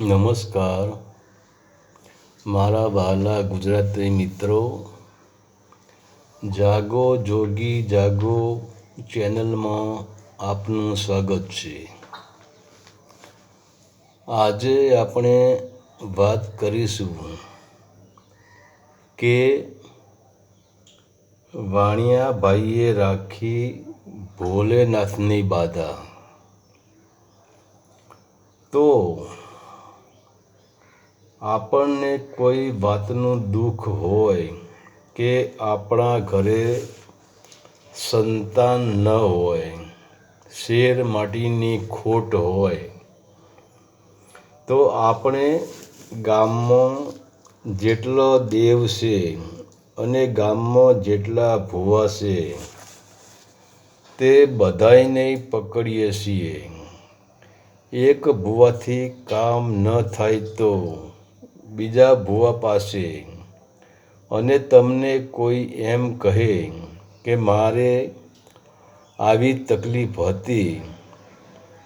નમસ્કાર. મારા વહાલા ગુજરાતી મિત્રો, જાગો જોગી જાગો ચેનલમાં આપનું સ્વાગત છે. આજે આપણે વાત કરીશું કે વાણિયાભાઈએ રાખી ભોલેનાથની બાધા. તો આપણને કોઈ વાતનું દુઃખ હોય કે આપણા ઘરે સંતાન ન હોય, શેર માટીની ખોટ હોય, તો આપણે ગામમાં જેટલો દેવ છે અને ગામમાં જેટલા ભૂવા છે, તે બધાને પકડીએ છીએ. એક ભૂવાથી કામ ન થાય તો બીજા ભૂવા પાસે. અને તમને કોઈ એમ કહે કે મારે આવી તકલીફ હતી,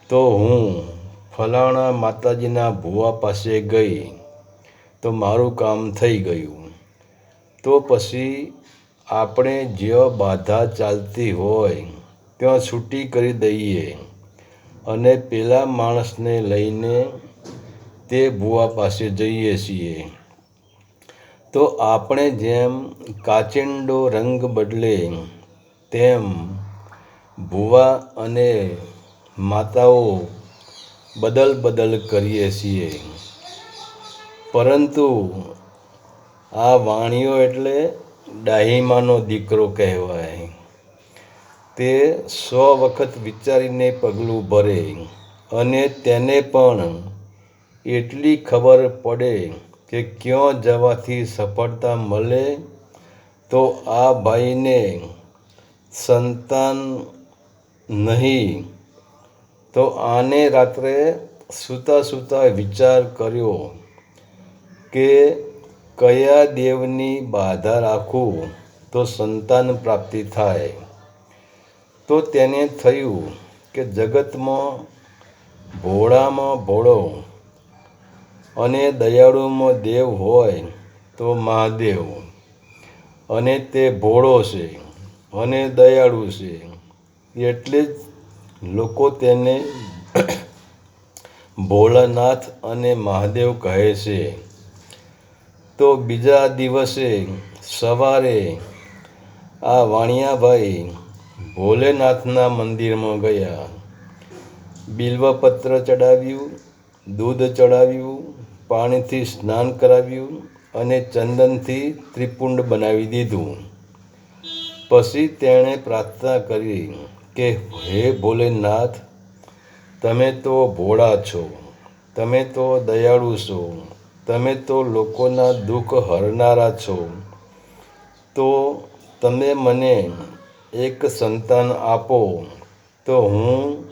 તો હું ફલાણા માતાજીના ભૂવા પાસે ગઈ. તો મારું કામ થઈ ગયું. તો પછી આપણે જ્યાં બાધા ચાલતી હોય, ત્યાં છૂટી કરી દઈએ. અને પેલા માણસને લઈને તે ભૂવા પાસે જઈએ છીએ. તો આપણે જેમ કાચિંડો રંગ બદલે, તેમ ભૂવા અને માતાઓ બદલ બદલ કરીએ છીએ. પરંતુ આ વાણીઓ એટલે ડાહીમાનો દીકરો કહેવાય. તે સો વખત વિચારીને પગલું ભરે અને તેને પણ એટલી ખબર પડે કે ક્યાં જવાથી સફળતા મળે? તો આ ભાઈને સંતાન નહીં. તો આને રાત્રે સૂતા સૂતા વિચાર કર્યો કે કયા દેવની બાધા રાખું તો સંતાન પ્રાપ્તિ થાય. તો તેને થયું કે જગતમાં ભોળામાં ભોળો અને દયાળુમાં દેવ હોય તો મહાદેવ. અને તે ભોળો છે અને દયાળુ છે. એટલે જ લોકો તેને ભોળાનાથ અને મહાદેવ કહે છે. તો બીજા દિવસે સવારે આ વાણિયાભાઈ ભોલેનાથના મંદિરમાં ગયા. બિલ્વપત્ર ચડાવ્યું, દૂધ ચડાવ્યું પાણીથી સ્નાન કરાવ્યું અને ચંદનથી ત્રિપુંડ બનાવી દીધું. પછી તેણે પ્રાર્થના કરી કે, હે ભોલેનાથ, તમે તો ભોળા છો, તમે તો દયાળુ છો, તમે તો લોકોના દુઃખ હરનારા છો, તો તમે મને એક સંતાન આપો, તો હું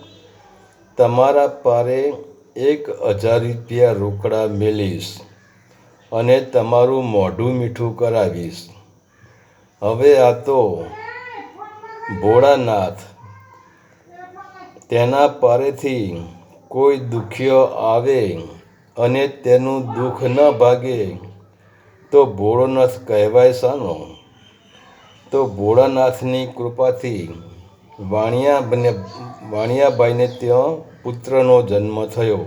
તમારા પારે એક હજાર રૂપિયા રોકડા મેળવીશ અને તમારું મોઢું મીઠું કરાવીશ. હવે આ તો ભોળાનાથ. તેના પારેથી કોઈ દુખ્યો આવે અને તેનું દુઃખ ન ભાગે, તો ભોળોનાથ કહેવાય શાનો? તો ભોળાનાથની કૃપાથી વાણિયા બને વાણિયાભાઈને ત્યાં પુત્રનો જન્મ થયો.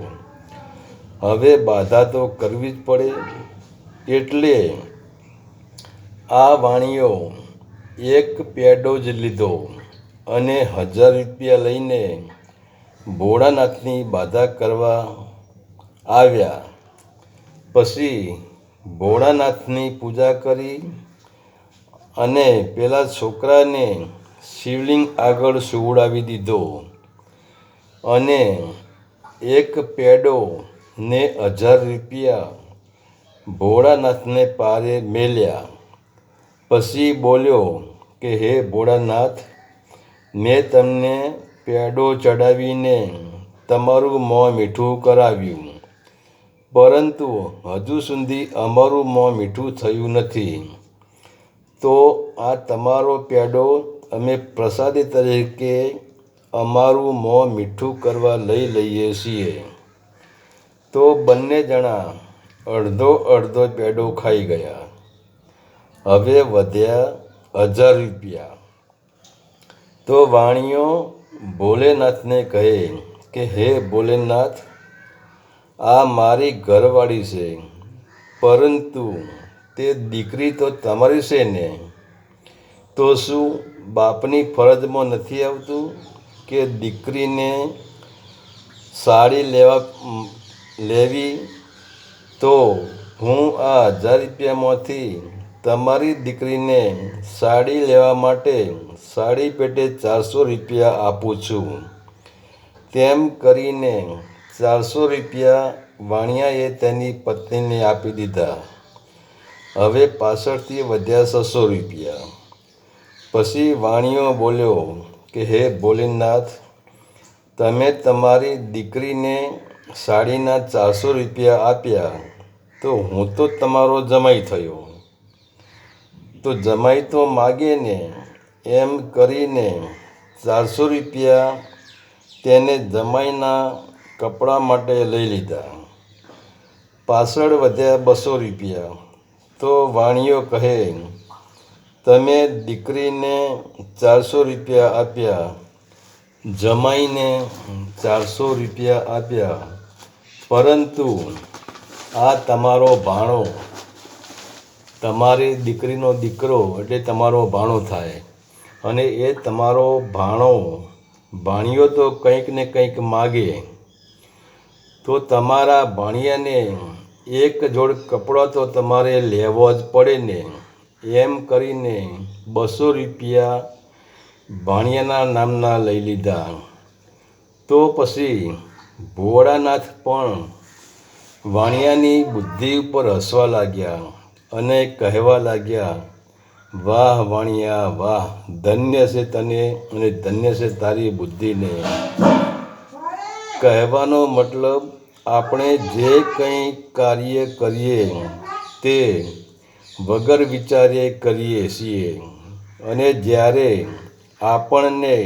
હવે બાધા તો કરવી જ પડે. એટલે આ વાણીઓ એક પેડો જ લીધો અને હજાર રૂપિયા લઈને ભોળાનાથની બાધા કરવા આવ્યા. પછી ભોળાનાથની પૂજા કરી અને પેલા છોકરાને શિવલિંગ આગળ સુવડાવી દીધો. અને એક પેડો ને હજાર રૂપિયા ભોળાનાથને પારે મેલ્યા. પછી બોલ્યો કે, હે ભોળાનાથ, મેં તમને પેડો ચડાવીને તમારું મોં મીઠું કરાવ્યું. પરંતુ હજુ સુધી અમારું મોં મીઠું થયું નથી. તો આ તમારો પેડો અમે પ્રસાદી તરીકે અમારું મોં મીઠું કરવા લઈ લઈએ છીએ. તો બંને જણા અડધો અડધો પેડો ખાઈ ગયા. હવે વધ્યા હજાર રૂપિયા. તો વાણીઓ ભોલેનાથને કહે કે, હે ભોલેનાથ, આ મારી ઘરવાળી છે. પરંતુ તે દીકરી તો તમારી છે ને? તો શું બાપની ફરજમાં નથી આવતું? કે દીકરીને સાડી લેવા, લેવી તો હું આ હજાર રૂપિયામાંથી તમારી દીકરીને સાડી લેવા માટે સાડી પેટે ચારસો રૂપિયા આપું છું. તેમ કરીને ચારસો રૂપિયા વાણિયાએ તેની પત્નીને આપી દીધા. હવે પાછળથી વધ્યા છસો રૂપિયા. પછી વાણિયો બોલ્યો કે હે ભોલેનાથ, તમે તમારી દીકરીને સાડીના ચારસો રૂપિયા આપ્યા, તો હું તો તમારો જમાઈ થયો. તો જમાઈ તો માગે ને એમ કરીને ચારસો રૂપિયા તેને જમાઈના કપડાં માટે લઈ લીધા. પાછળ વધ્યા બસો રૂપિયા. તો વાણીઓ કહે તમે દીકરીને ચારસો રૂપિયા આપ્યા, જમાઈને ચારસો રૂપિયા આપ્યા, પરંતુ આ તમારો ભાણો, તમારી દીકરીનો દીકરો એટલે તમારો ભાણો થાય. અને એ તમારો ભાણો ભાણિયો તો કંઈક ને કંઈક માગે. તો તમારા ભાણિયાને એક જોડ કપડાં તો તમારે લેવો જ પડે ને. એમ કરીને બસો રૂપિયા ભાણિયાના નામના લઈ લીધા. તો પછી ભોળાનાથ પણ વાણિયાની બુદ્ધિ ઉપર હસવા લાગ્યા અને કહેવા લાગ્યા, વાહ વાણિયા, વાહ, ધન્ય છે તને અને ધન્ય છે તારી બુદ્ધિને. કહેવાનો મતલબ આપણે જે કંઈ કાર્ય કરીએ તે વગર વિચારે કરીએ છીએ. અને જ્યારે આપણને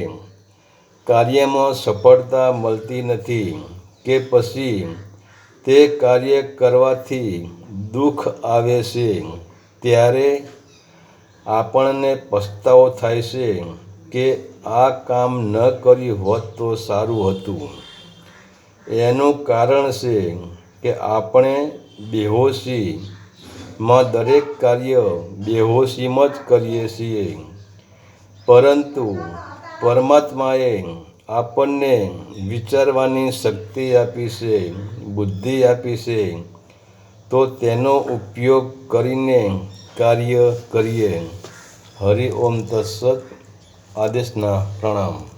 કાર્યમાં સફળતા મળતી નથી કે પછી તે કાર્ય કરવાથી દુઃખ આવે છે, ત્યારે આપણને પસ્તાવો થાય છે કે આ કામ ન કર્યું હોત તો સારું હતું. એનું કારણ છે કે આપણે બેહોશીમાં દરેક કાર્ય બેહોશીમાં જ કરીએ છીએ. પરંતુ પરમાત્માએ આપણને વિચારવાની શક્તિ આપી છે, બુદ્ધિ આપી છે, તો તેનો ઉપયોગ કરીને કાર્ય કરીએ. હરિ ઓમ તત્સત. આદેશના પ્રણામ.